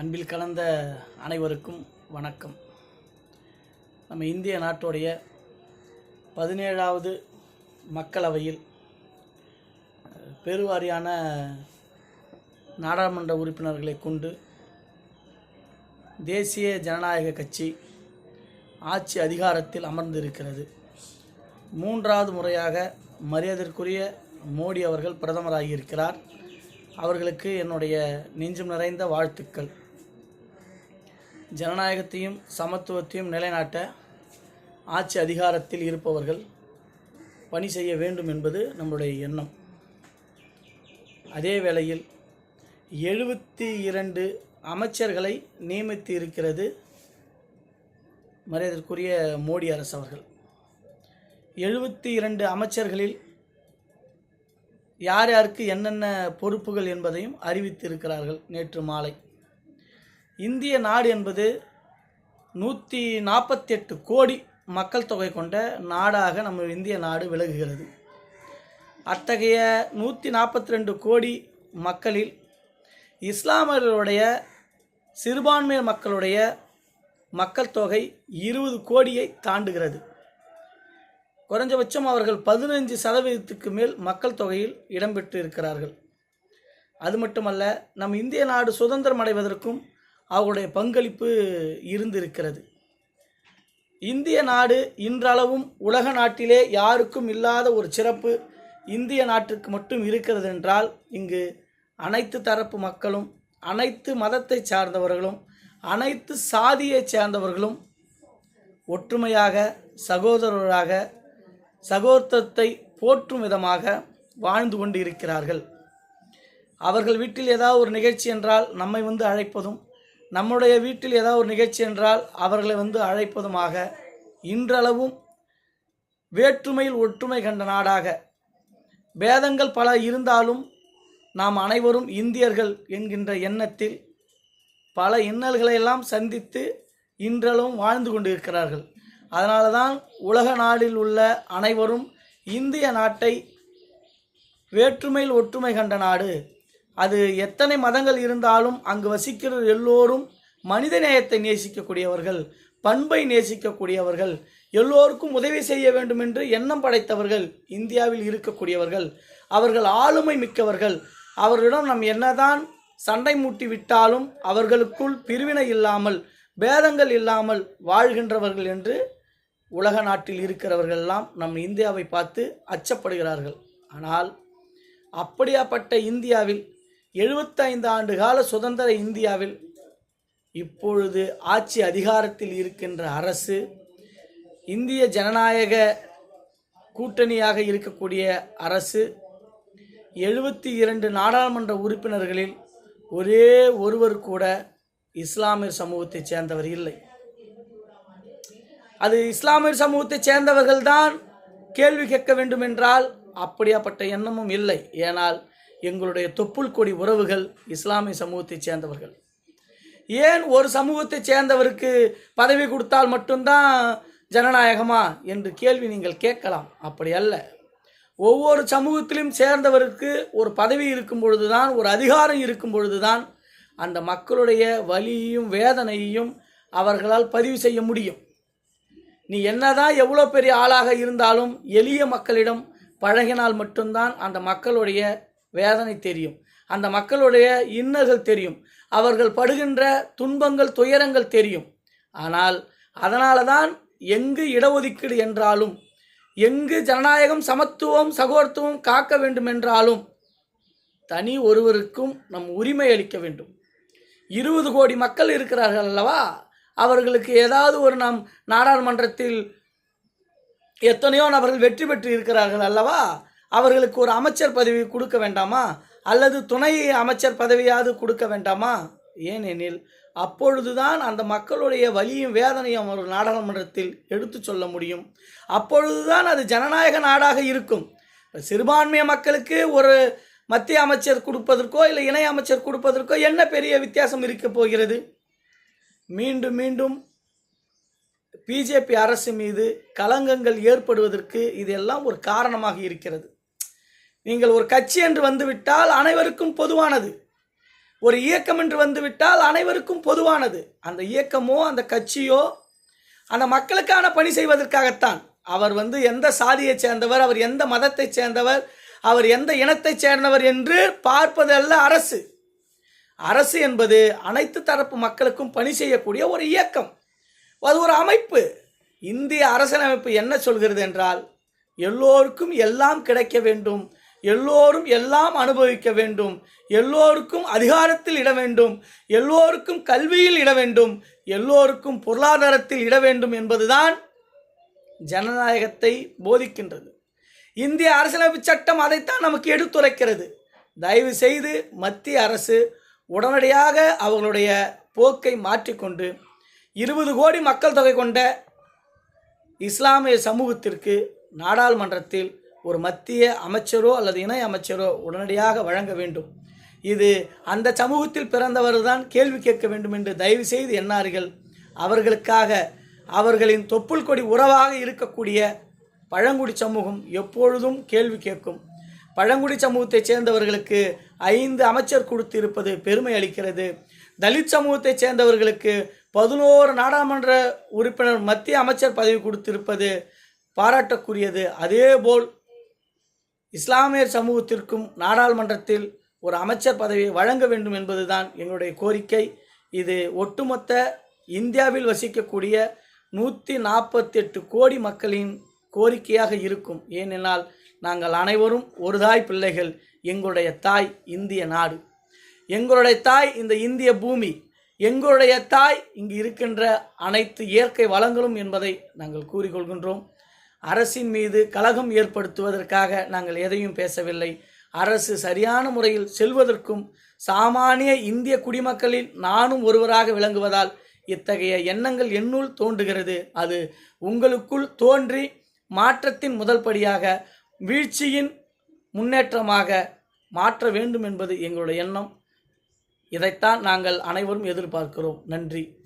அன்பில் கலந்த அனைவருக்கும் வணக்கம். நம்ம இந்திய நாட்டுடைய பதினேழாவது மக்களவையில் பெருவாரியான நாடாளுமன்ற உறுப்பினர்களை கொண்டு தேசிய ஜனநாயக கட்சி ஆட்சி அதிகாரத்தில் அமர்ந்திருக்கிறது. மூன்றாவது முறையாக மரியாதைக்குரிய மோடி அவர்கள் பிரதமராகியிருக்கிறார். அவர்களுக்கு என்னுடைய நெஞ்சம் நிறைந்த வாழ்த்துக்கள். ஜனநாயகத்தையும் சமத்துவத்தையும் நிலைநாட்ட ஆட்சி அதிகாரத்தில் இருப்பவர்கள் பணி செய்ய வேண்டும் என்பது நம்முடைய எண்ணம். அதே வேளையில் எழுபத்தி இரண்டு அமைச்சர்களை நியமித்து இருக்கிறது மரியாதைக்குரிய மோடி அரசு அவர்கள். எழுபத்தி இரண்டு அமைச்சர்களில் யார் யாருக்கு என்னென்ன பொறுப்புகள் என்பதையும் அறிவித்திருக்கிறார்கள் நேற்று மாலை. இந்திய நாடு என்பது நூற்றி நாற்பத்தெட்டு கோடி மக்கள் தொகை கொண்ட நாடாக நம்ம இந்திய நாடு விலகுகிறது அத்தகைய நூற்றி நாற்பத்தி ரெண்டு கோடி மக்களில் இஸ்லாமியர்களுடைய சிறுபான்மையர் மக்களுடைய மக்கள் தொகை இருபது கோடியை தாண்டுகிறது. குறைஞ்சபட்சம் அவர்கள் பதினஞ்சு சதவீதத்துக்கு மேல் மக்கள் தொகையில் இடம்பெற்று இருக்கிறார்கள் அது மட்டுமல்ல நம் இந்திய நாடு சுதந்திரம் அடைவதற்கும் அவருடைய பங்களிப்பு இருந்திருக்கிறது. இந்திய நாடு இன்றளவும் உலக நாட்டிலே யாருக்கும் இல்லாத ஒரு சிறப்பு இந்திய நாட்டிற்கு மட்டும் இருக்கிறது என்றால் இங்கு அனைத்து தரப்பு மக்களும் அனைத்து மதத்தை சார்ந்தவர்களும் அனைத்து சாதியை சேர்ந்தவர்களும் ஒற்றுமையாக சகோதரராக சகோதரத்தை போற்றும் விதமாக வாழ்ந்து கொண்டு இருக்கிறார்கள் அவர்கள் வீட்டில் ஏதாவது ஒரு நிகழ்ச்சி என்றால் நம்மை வந்து அழைப்பதும் நம்முடைய வீட்டில் ஏதாவது ஒரு நிகழ்ச்சி என்றால் அவர்களை வந்து அழைப்பதுமாக இன்றளவும் வேற்றுமையில் ஒற்றுமை கண்ட நாடாக. பேதங்கள் பல இருந்தாலும் நாம் அனைவரும் இந்தியர்கள் என்கின்ற எண்ணத்தில் பல இன்னல்களை எல்லாம் சந்தித்து இன்றளவும் வாழ்ந்து கொண்டிருக்கிறார்கள். அதனால தான் உலக நாடில் உள்ள அனைவரும் இந்திய நாட்டை வேற்றுமையில் ஒற்றுமை கண்ட நாடு. அது எத்தனை மதங்கள் இருந்தாலும் அங்கு வசிக்கிற எல்லோரும் மனித நேயத்தை நேசிக்கக்கூடியவர்கள் பண்பை நேசிக்கக்கூடியவர்கள் எல்லோருக்கும் உதவி செய்ய வேண்டும் என்று எண்ணம் படைத்தவர்கள் இந்தியாவில் இருக்கக்கூடியவர்கள் அவர்கள் ஆளுமை மிக்கவர்கள். அவர்களிடம் நாம் என்னதான் சண்டை மூட்டி விட்டாலும் அவர்களுக்குள் பிரிவினை இல்லாமல் பேதங்கள் இல்லாமல் வாழ்கின்றவர்கள் என்று உலக நாட்டில் இருக்கிறவர்கள் எல்லாம் நம் இந்தியாவை பார்த்து அச்சப்படுகிறார்கள். ஆனால் அப்படியாப்பட்ட இந்தியாவில் எழுபத்தைந்து ஆண்டு கால சுதந்திர இந்தியாவில் இப்பொழுது ஆட்சி அதிகாரத்தில் இருக்கின்ற அரசு இந்திய ஜனநாயக கூட்டணியாக இருக்கக்கூடிய அரசு எழுபத்தி இரண்டு நாடாளுமன்ற உறுப்பினர்களில் ஒரே ஒருவர் கூட இஸ்லாமியர் சமூகத்தைச் சேர்ந்தவர் இல்லை. அது இஸ்லாமியர் சமூகத்தைச் சேர்ந்தவர்கள்தான் கேள்வி கேட்க வேண்டும் என்றால் அப்படியாப்பட்ட எண்ணமும் இல்லை. ஏனால் எங்களுடைய தொப்புள் கொடி உறவுகள் இஸ்லாமிய சமூகத்தைச் சேர்ந்தவர்கள். ஏன் ஒரு சமூகத்தைச் சேர்ந்தவருக்கு பதவி கொடுத்தால் மட்டும்தான் ஜனநாயகமா என்று கேள்வி நீங்கள் கேட்கலாம். அப்படி அல்ல. ஒவ்வொரு சமூகத்திலும் சேர்ந்தவருக்கு ஒரு பதவி இருக்கும் பொழுதுதான் ஒரு அதிகாரம் இருக்கும் பொழுதுதான் அந்த மக்களுடைய வலியையும் வேதனையையும் அவர்களால் பதிவு செய்ய முடியும். நீ என்னதான் எவ்வளோ பெரிய ஆளாக இருந்தாலும் எளிய மக்களிடம் பழகினால் மட்டும்தான் அந்த மக்களுடைய வேதனை தெரியும். அந்த மக்களுடைய இன்னல்கள் தெரியும். அவர்கள் படுகின்ற துன்பங்கள் துயரங்கள் தெரியும். ஆனால் அதனால தான் எங்கு இடஒதுக்கீடு என்றாலும் எங்கு ஜனநாயகம் சமத்துவம் சகோதரத்துவம் காக்க வேண்டும் என்றாலும் தனி ஒருவருக்கும் நம் உரிமை அளிக்க வேண்டும். இருபது கோடி மக்கள் இருக்கிறார்கள் அல்லவா? அவர்களுக்கு ஏதாவது ஒரு நம் நாடாளுமன்றத்தில் எத்தனையோ நபர்கள் வெற்றி பெற்று இருக்கிறார்கள் அல்லவா? அவர்களுக்கு ஒரு அமைச்சர் பதவி கொடுக்க வேண்டாமா? அல்லது துணை அமைச்சர் பதவியாவது கொடுக்க வேண்டாமா? ஏனெனில் அப்பொழுதுதான் அந்த மக்களுடைய வலியும் வேதனையும் ஒரு நாடாளுமன்றத்தில் எடுத்து சொல்ல முடியும். அப்பொழுதுதான் அது ஜனநாயக நாடாக இருக்கும். சிறுபான்மைய மக்களுக்கு ஒரு மத்திய அமைச்சர் கொடுப்பதற்கோ இல்லை இணை அமைச்சர் கொடுப்பதற்கோ என்ன பெரிய வித்தியாசம் இருக்க போகிறது? மீண்டும் மீண்டும் பிஜேபி அரசு மீது களங்கங்கள் ஏற்படுவதற்கு இதெல்லாம் ஒரு காரணமாக இருக்கிறது. நீங்கள் ஒரு கட்சி என்று வந்துவிட்டால் அனைவருக்கும் பொதுவானது. ஒரு இயக்கம் என்று வந்துவிட்டால் அனைவருக்கும் பொதுவானது. அந்த இயக்கமோ அந்த கட்சியோ அந்த மக்களுக்கான பணி செய்வதற்காகத்தான். அவர் வந்து எந்த சாதியைச் சேர்ந்தவர் அவர் எந்த மதத்தைச் சேர்ந்தவர் அவர் எந்த இனத்தைச் சேர்ந்தவர் என்று பார்ப்பதல்ல அரசு. அரசு என்பது அனைத்து தரப்பு மக்களுக்கும் பணி செய்யக்கூடிய ஒரு இயக்கம். அது ஒரு அமைப்பு. இந்திய அரசியலமைப்பு என்ன சொல்கிறது என்றால் எல்லோருக்கும் எல்லாம் கிடைக்க வேண்டும். எல்லோரும் எல்லாம் அனுபவிக்க வேண்டும். எல்லோருக்கும் அதிகாரத்தில் இட வேண்டும். எல்லோருக்கும் கல்வியில் இட வேண்டும். எல்லோருக்கும் பொருளாதாரத்தில் இட வேண்டும் என்பதுதான் ஜனநாயகத்தை போதிக்கின்றது. இந்திய அரசியலமைப்பு சட்டம் அதைத்தான் நமக்கு எடுத்துரைக்கிறது. தயவு செய்து மத்திய அரசு உடனடியாக அவர்களுடைய போக்கை மாற்றிக்கொண்டு இருபது கோடி மக்கள் தொகை கொண்ட இஸ்லாமிய சமூகத்திற்கு நாடாளுமன்றத்தில் ஒரு மத்திய அமைச்சரோ அல்லது இணை அமைச்சரோ உடனடியாக வழங்க வேண்டும். இது அந்த சமூகத்தில் பிறந்தவர் தான் கேள்வி கேட்க வேண்டும் என்று தயவு செய்து எண்ணார்கள். அவர்களுக்காக அவர்களின் தொப்புள் கொடி உறவாக இருக்கக்கூடிய பழங்குடி சமூகம் எப்பொழுதும் கேள்வி கேட்கும். பழங்குடி சமூகத்தைச் சேர்ந்தவர்களுக்கு ஐந்து அமைச்சர் கொடுத்து இருப்பது பெருமை அளிக்கிறது. தலித் சமூகத்தைச் சேர்ந்தவர்களுக்கு பதினோரு நாடாளுமன்ற உறுப்பினர் மத்திய அமைச்சர் பதவி கொடுத்திருப்பது பாராட்டக்கூடியது. அதேபோல் இஸ்லாமியர் சமூகத்திற்கும் நாடாளுமன்றத்தில் ஒரு அமைச்சர் பதவியை வழங்க வேண்டும் என்பதுதான் எங்களுடைய கோரிக்கை. இது ஒட்டுமொத்த இந்தியாவில் வசிக்கக்கூடிய நூற்றி நாற்பத்தெட்டு கோடி மக்களின் கோரிக்கையாக இருக்கும். ஏனென்றால் நாங்கள் அனைவரும் ஒரு தாய் பிள்ளைகள் எங்களுடைய தாய் இந்திய நாடு. எங்களுடைய தாய் இந்த இந்திய பூமி எங்களுடைய தாய் இங்கு இருக்கின்ற அனைத்து இயற்கை வளங்களும் என்பதை நாங்கள் கூறிக்கொள்கின்றோம். அரசின் மீது கலகம் ஏற்படுத்துவதற்காக நாங்கள் எதையும் பேசவில்லை. அரசு சரியான முறையில் செல்வதற்கும் சாமானிய இந்திய குடிமக்களில் நானும் ஒருவராக விளங்குவதால் இத்தகைய எண்ணங்கள் என்னுள் தோன்றுகிறது. அது உங்களுக்குள் தோன்றி மாற்றத்தின் முதல் படியாக வீழ்ச்சியின் முன்னேற்றமாக மாற்ற வேண்டும் என்பது எங்களுடைய எண்ணம். இதைத்தான் நாங்கள் அனைவரும் எதிர்பார்க்கிறோம். நன்றி.